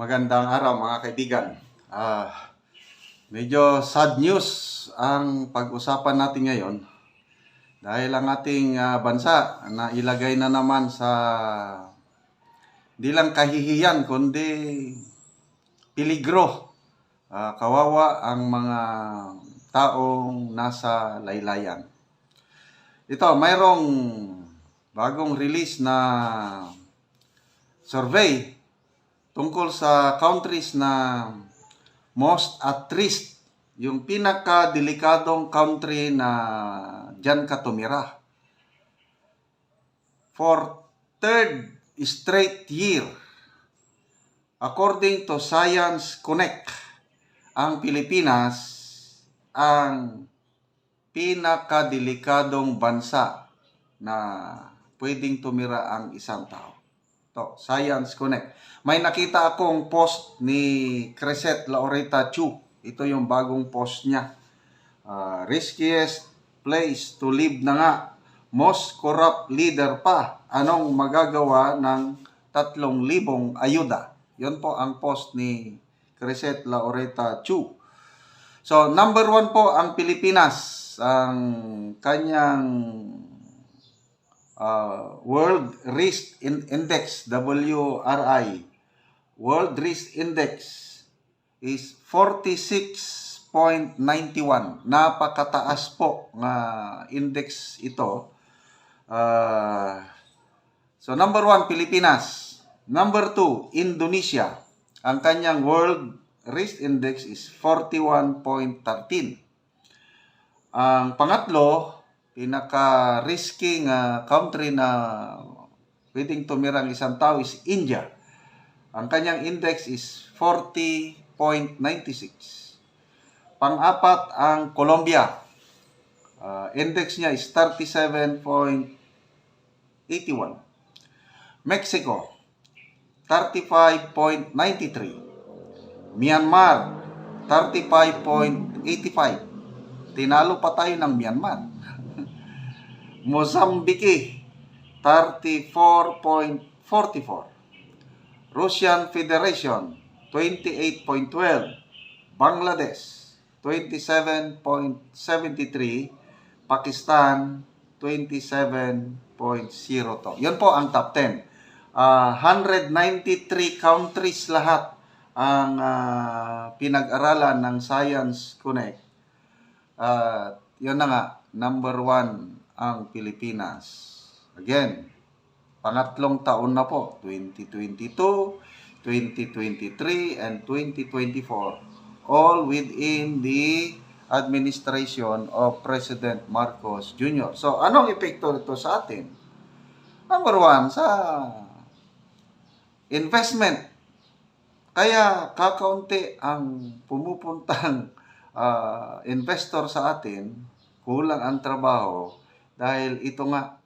Magandang araw mga kaibigan. Ah, medyo sad news ang pag-usapan natin ngayon dahil ang ating ah, bansa na ilagay na naman sa di lang kahihiyan kundi piligro. Ah, kawawa ang mga taong nasa laylayan. Ito, mayroong bagong release na survey tungkol sa countries na most at risk, yung pinaka-delikadong country na dyan ka tumira. For third straight year, according to Science Connect, ang Pilipinas ang pinaka-delikadong bansa na pwedeng tumira ang isang tao. To, Science Connect. May nakita akong post ni Crescent Laureta Chu. Ito yung bagong post niya. Ah, riskiest place to live na nga. Most corrupt leader pa. Anong magagawa ng tatlong libong ayuda? Yon po ang post ni Crescent Laureta Chu. So, number one po ang Pilipinas. Ang kanyang uh, World Risk In- Index, WRI, World Risk Index is 46.91. Napakataas po nga index ito. Uh, so number one, Pilipinas. Number two, Indonesia. Ang kanyang World Risk Index is 41.13. Ang pangatlo, pinaka-risky nga country na pwedeng tumirang isang tao is India. Ang kanyang index is 40.96. Pang-apat ang Colombia. Uh, index niya is 37.81. Mexico, 35.93. Myanmar, 35.85. Tinalo pa tayo ng Myanmar. Mozambique, 34.44. Russian Federation, 28.12. Bangladesh, 27.73. Pakistan, 27.02. Yun po ang top 10. Ah, 193 countries lahat ang ah, pinag-aralan ng Science Connect. Uh, yun na nga, number one ang Pilipinas. Again, pangatlong taon na po, 2022, 2023, and 2024. All within the administration of President Marcos Jr. So, anong epekto nito sa atin? Number one, sa investment. Kaya kakaunti ang pumupuntang ah, investor sa atin, kulang ang trabaho dahil ito nga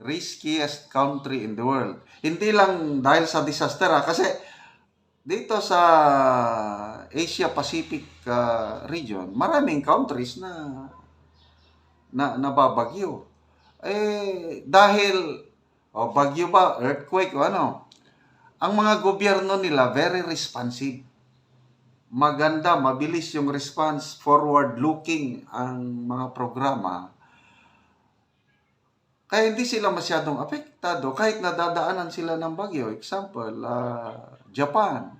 riskiest country in the world. Hindi lang dahil sa disaster ha, kasi dito sa Asia Pacific ah, region, maraming countries na na nababagyo. Eh dahil o bagyo ba, earthquake o ano, ang mga gobyerno nila very responsive. Maganda, mabilis yung response, forward-looking ang mga programa. Kaya hindi sila masyadong apektado kahit nadadaanan sila ng bagyo. Example, ah, Japan,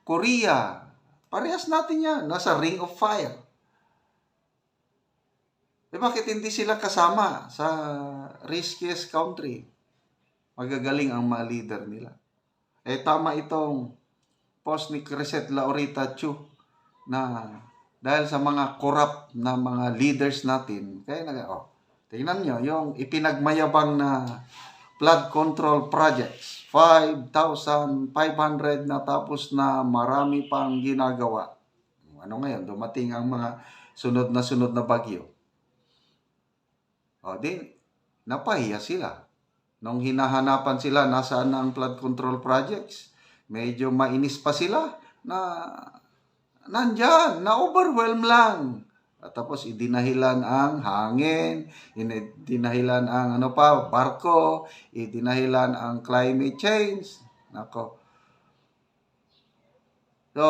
Korea, parehas natin yan, nasa ring of fire. Eh bakit hindi sila kasama sa riskiest country? Magagaling ang mga leader nila. Eh tama itong post ni Crescent Laurita Chu na dahil sa mga corrupt na mga leaders natin, kaya nag oh, tingnan nyo, yung ipinagmayabang na flood control projects, 5,500 na tapos na marami pang ginagawa. Ano ngayon, dumating ang mga sunod na sunod na bagyo. O, di, napahiya sila. Nung hinahanapan sila, nasaan na ang flood control projects? Medyo mainis pa sila na nandyan, na-overwhelm lang. At tapos idinahilan ang hangin, idinahilan ang ano pa, barko, idinahilan ang climate change. Nako. So,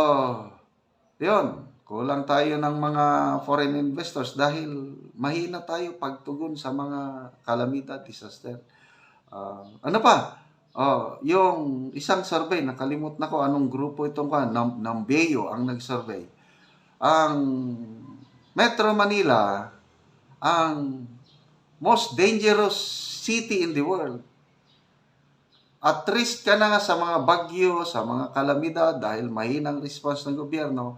yun. Kulang tayo ng mga foreign investors dahil mahina tayo pagtugon sa mga kalamidad, disaster. Ah, ano pa? Oh, yung isang survey, nakalimut na ko anong grupo itong ka, ng, ng Beyo ang nag-survey. Ang Metro Manila, ang most dangerous city in the world. At risk ka na nga sa mga bagyo, sa mga kalamidad dahil mahinang response ng gobyerno.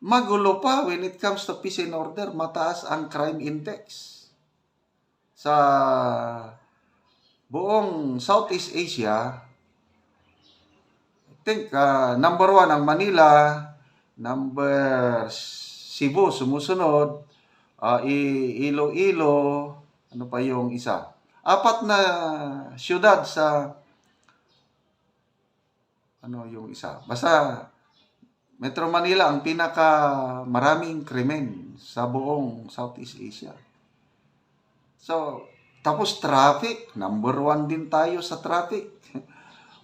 Magulo pa when it comes to peace and order, mataas ang crime index. Sa buong Southeast Asia, I think uh, number one ang Manila, number Cebu sumusunod, uh, Iloilo, ano pa yung isa? Apat na syudad sa ano yung isa? Basta Metro Manila ang pinaka maraming krimen sa buong Southeast Asia. So, tapos traffic, number one din tayo sa traffic.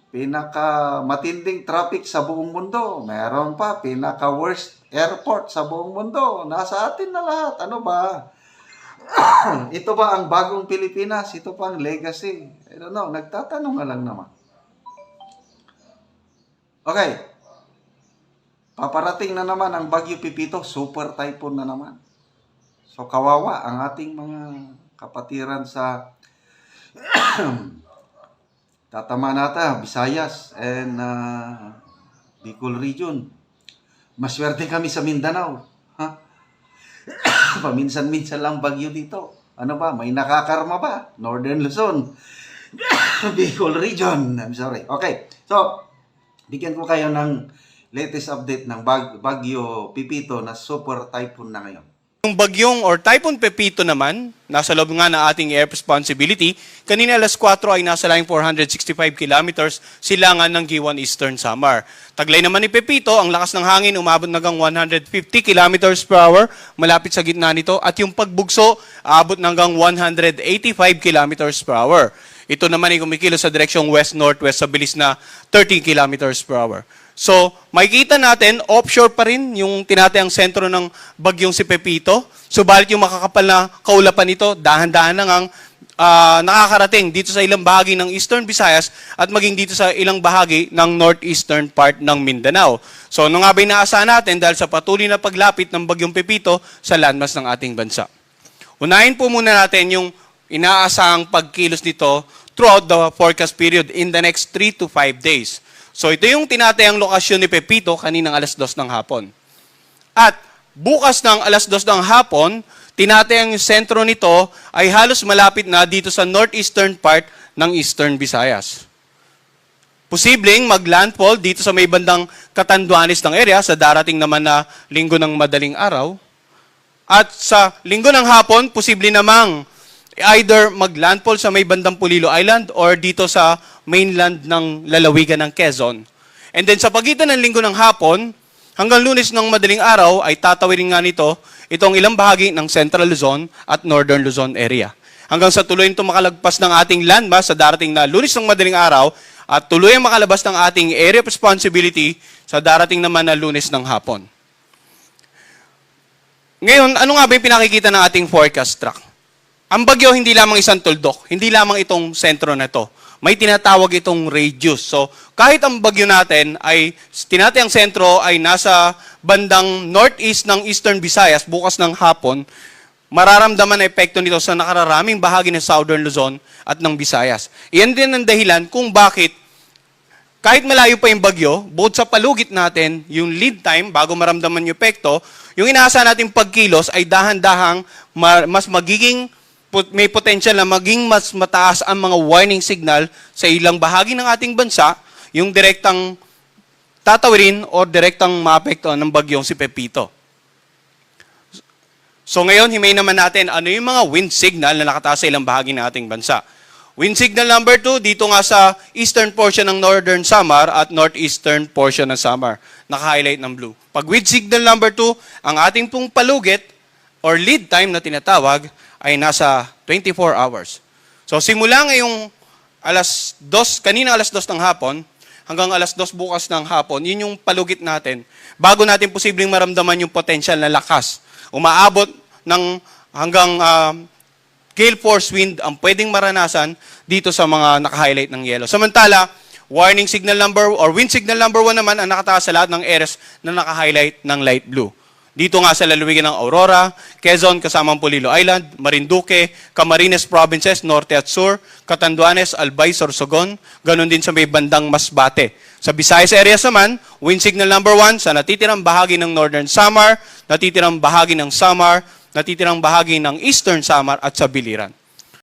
Pinaka matinding traffic sa buong mundo. Meron pa, pinaka worst airport sa buong mundo. Nasa atin na lahat. Ano ba? Ito ba ang bagong Pilipinas? Ito pa ang legacy? I don't know. Nagtatanong nga lang naman. Okay. Paparating na naman ang Bagyo Pipito. Super typhoon na naman. So, kawawa ang ating mga kapatiran sa tatama nata, Visayas and uh, Bicol region. Maswerte kami sa Mindanao. Ha? Paminsan-minsan lang bagyo dito. Ano ba? May nakakarma ba? Northern Luzon. Bicol region. I'm sorry. Okay. So, bigyan ko kayo ng latest update ng bag, Bagyo Pipito na super typhoon na ngayon. Yung bagyong or Typhoon Pepito naman, nasa loob nga na ating air responsibility, kanina alas 4 ay nasa laing 465 kilometers silangan ng Giwan Eastern Samar. Taglay naman ni Pepito, ang lakas ng hangin umabot hanggang 150 kilometers per hour malapit sa gitna nito at yung pagbugso aabot hanggang 185 kilometers per hour. Ito naman ay kumikilos sa direksyong west-northwest sa bilis na 30 kilometers per hour. So, makikita natin, offshore pa rin yung tinatayang sentro ng bagyong si Pepito. Subalit yung makakapal na kaulapan nito, dahan-dahan na ngang ah, nakakarating dito sa ilang bahagi ng Eastern Visayas at maging dito sa ilang bahagi ng northeastern part ng Mindanao. So, ano nga ba inaasahan natin dahil sa patuloy na paglapit ng bagyong Pepito sa landmass ng ating bansa? Unahin po muna natin yung inaasahang pagkilos nito throughout the forecast period in the next 3 to 5 days. So ito yung tinatayang lokasyon ni Pepito kaninang alas 2 ng hapon. At bukas ng alas 2 ng hapon, tinatayang sentro nito ay halos malapit na dito sa northeastern part ng Eastern Visayas. Posibleng maglandfall dito sa may bandang Katanduanes ng area sa darating naman na linggo ng madaling araw. At sa linggo ng hapon, posible namang either maglandfall sa may bandang Pulilo Island or dito sa mainland ng lalawigan ng Quezon. And then sa pagitan ng linggo ng hapon, hanggang lunes ng madaling araw ay tatawirin nga nito itong ilang bahagi ng Central Luzon at Northern Luzon area. Hanggang sa tuloy nito makalagpas ng ating landmass sa darating na lunes ng madaling araw at tuloy ang makalabas ng ating area of responsibility sa darating naman na lunes ng hapon. Ngayon, ano nga ba yung pinakikita ng ating forecast track? Ang bagyo hindi lamang isang tuldok, hindi lamang itong sentro na to. May tinatawag itong radius. So, kahit ang bagyo natin ay tinatayang sentro ay nasa bandang northeast ng Eastern Visayas bukas ng hapon, mararamdaman ang epekto nito sa nakararaming bahagi ng Southern Luzon at ng Visayas. Iyan din ang dahilan kung bakit kahit malayo pa yung bagyo, bukod sa palugit natin, yung lead time bago maramdaman yung epekto, yung inaasahan nating pagkilos ay dahan-dahang ma- mas magiging may potential na maging mas mataas ang mga warning signal sa ilang bahagi ng ating bansa, yung direktang tatawirin o direktang maapektuhan ng bagyong si Pepito. So ngayon, himay naman natin ano yung mga wind signal na nakataas sa ilang bahagi ng ating bansa. Wind signal number 2, dito nga sa eastern portion ng northern Samar at northeastern portion ng Samar. Naka-highlight ng blue. Pag wind signal number 2, ang ating pong palugit or lead time na tinatawag ay nasa 24 hours. So simula ngayong alas 2, kanina alas 2 ng hapon, hanggang alas 2 bukas ng hapon, yun yung palugit natin. Bago natin posibleng maramdaman yung potential na lakas. Umaabot ng hanggang ah, gale force wind ang pwedeng maranasan dito sa mga naka-highlight ng yellow. Samantala, warning signal number or wind signal number 1 naman ang nakataas sa lahat ng areas na naka-highlight ng light blue. Dito nga sa lalawigan ng Aurora, Quezon kasamang Polillo Island, Marinduque, Camarines Provinces, Norte at Sur, Catanduanes, Albay, Sorsogon, ganun din sa may bandang Masbate. Sa Visayas areas naman, wind signal number 1 sa natitirang bahagi ng Northern Samar, natitirang bahagi ng Samar, natitirang bahagi ng Eastern Samar at sa Biliran.